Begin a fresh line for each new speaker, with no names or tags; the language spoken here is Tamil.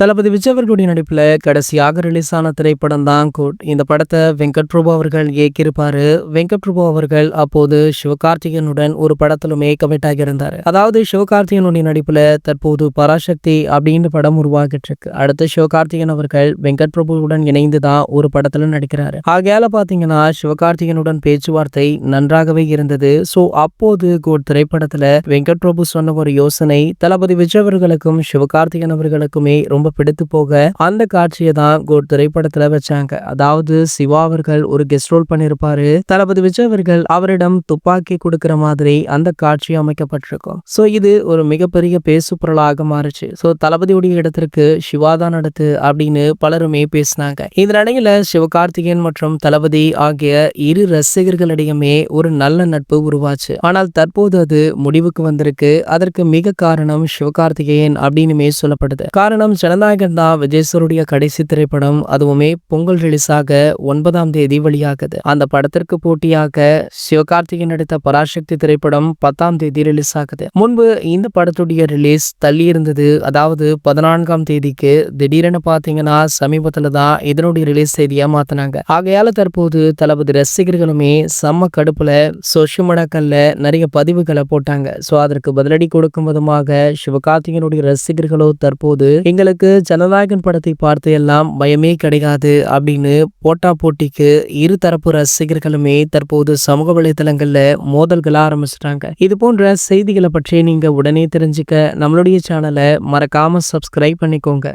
தளபதி விஜய் அவர்களுடைய நடிப்பில் கடைசியாக ரிலீஸ் ஆன திரைப்படம் தான் கோட். இந்த படத்தை வெங்கட் பிரபு அவர்கள் இயக்கியிருப்பாரு. வெங்கட் பிரபு அவர்கள் அப்போது சிவகார்த்திகேயனுடன் ஒரு படத்திலுமே கமிட் ஆகியிருந்தார். அதாவது சிவகார்த்திகனுடைய நடிப்பில் தற்போது பராசக்தி அப்படின்னு படம் உருவாகிட்டு இருக்கு அடுத்து சிவகார்த்திகன் அவர்கள் வெங்கட் பிரபுவுடன் இணைந்து தான் ஒரு படத்தில் நடிக்கிறாரு. ஆகையால பாத்தீங்கன்னா சிவகார்த்திகனுடன் பேச்சுவார்த்தை நன்றாகவே இருந்தது. ஸோ அப்போது கோட் திரைப்படத்தில் வெங்கட் பிரபு சொன்ன ஒரு யோசனை தளபதி விஜய் அவர்களுக்கும் சிவகார்த்திகன் அவர்களுக்குமே ரொம்ப பிடித்து போக அந்த காட்சியை தான் கோட் திரைப்படத்துல வச்சாங்க. அதாவது சிவா அவர்கள் ஒரு கெஸ்ட் ரோல் பண்ணிருப்பாரு தளபதி விஜய் அவர்கள் அவரிடம் துப்பாக்கி கொடுக்கிற மாதிரி அந்த காட்சி அமைக்கப்பட்டிருக்கும். சோ இது ஒரு மிகப்பெரிய பேசு பொருளாக மாறுச்சு. சோ தளபதியுடைய இடத்திற்கு சிவா தான் நடத்து அப்படின்னு பலருமே பேசினாங்க. இதனிடையில சிவகார்த்திகேயன் மற்றும் தளபதி ஆகிய இரு ரசிகர்களிடையுமே ஒரு நல்ல நட்பு உருவாச்சு. ஆனால் தற்போது அது முடிவுக்கு வந்திருக்கு. அதற்கு மிக காரணம் சிவகார்த்திகேயன் அப்படின்னுமே சொல்லப்படுது. காரணம் ஜனநாயகன் தான் விஜய் கடைசி திரைப்படம். அதுவுமே பொங்கல் ரிலீஸாக ஒன்பதாம் தேதி வெளியாகுது. அந்த படத்திற்கு போட்டியாக சிவகார்த்திகேயன் நடித்த பராசக்தி திரைப்படம் பத்தாம் தேதி ரிலீஸ் ஆகுது முன்பு இந்த படத்துடைய ரிலீஸ் தள்ளி இருந்தது. அதாவது பதினான்காம் தேதிக்கு திடீரென பாத்தீங்கன்னா சமீபத்துல தான் இதனுடைய ரிலீஸ் தேதியா மாத்தினாங்க. ஆகையால தற்போது தளபதி ரசிகர்களுமே செம்ம கடுப்புல சோஷியல் மீடியாக்கள்ல நிறைய பதிவுகளை போட்டாங்க. சோ அதற்கு பதிலடி கொடுக்கும் விதமாக சிவகார்த்திகனுடைய ரசிகர்களோ தற்போது எங்களுக்கு ஜனநாயகன் படத்தை பார்த்து எல்லாம் பயமே கிடையாது அப்படின்னு போட்டா போட்டிக்கு இரு தரப்பு ரசிகர்களுமே தற்போது சமூக வலைதளங்கள்ல மோதல்களை ஆரம்பிச்சிட்டாங்க. இது போன்ற செய்திகளை பற்றி நீங்க உடனே தெரிஞ்சுக்க நம்மளுடைய சேனலை மறக்காம சப்ஸ்கிரைப் பண்ணிக்கோங்க.